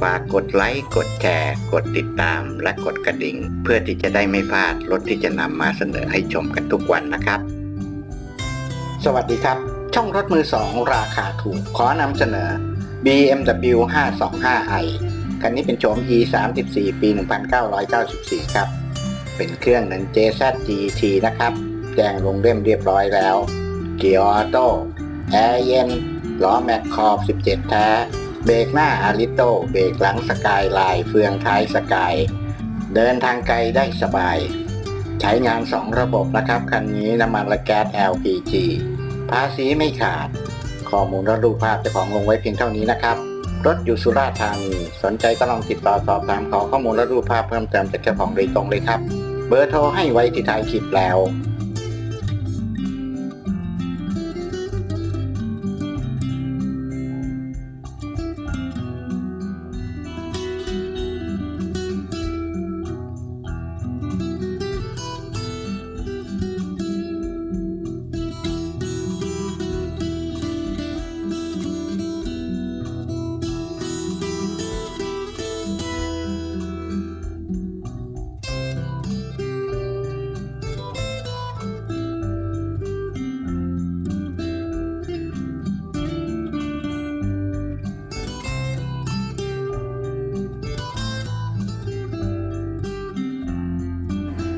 ฝากกดไลค์ กดแชร์ กดติดตาม และกดกระดิ่ง เพื่อที่จะได้ไม่พลาดรถที่จะนำมาเสนอให้ชมกันทุกวันนะครับ สวัสดีครับ ช่องรถมือสองราคาถูกขอนำเสนอ BMW 525i คันนี้เป็นโฉม E 3 4ปี 1994 ครับ เป็นเครื่องนั้น JZ GT นะครับ แจ้งลงเล่มเรียบร้อยแล้ว เกียร์ออโต้ แอร์เย็น ล้อแม็กขอบ 17 แท้ เบรกหน้าอาริโตเบรกหลังสกายไลน์เฟืองท้ายสกาย เดินทางไกลได้สบาย ใช้งาน 2 ระบบนะครับคันนี้น้ำมันและแก๊ส LPG ภาษีไม่ขาด ข้อมูลและรูปภาพจ้าของลงไว้เพียงเท่านี้นะครับ รถอยู่สุราษฎร์ธานีสนใจก็ลองติดต่อสอบถามขอข้อมูลและรูปภาพเพิ่มเติมจากเจ้าของโดยตรงเลยครับ เบอร์โทรให้ไว้ที่ท้ายคลิปแล้ว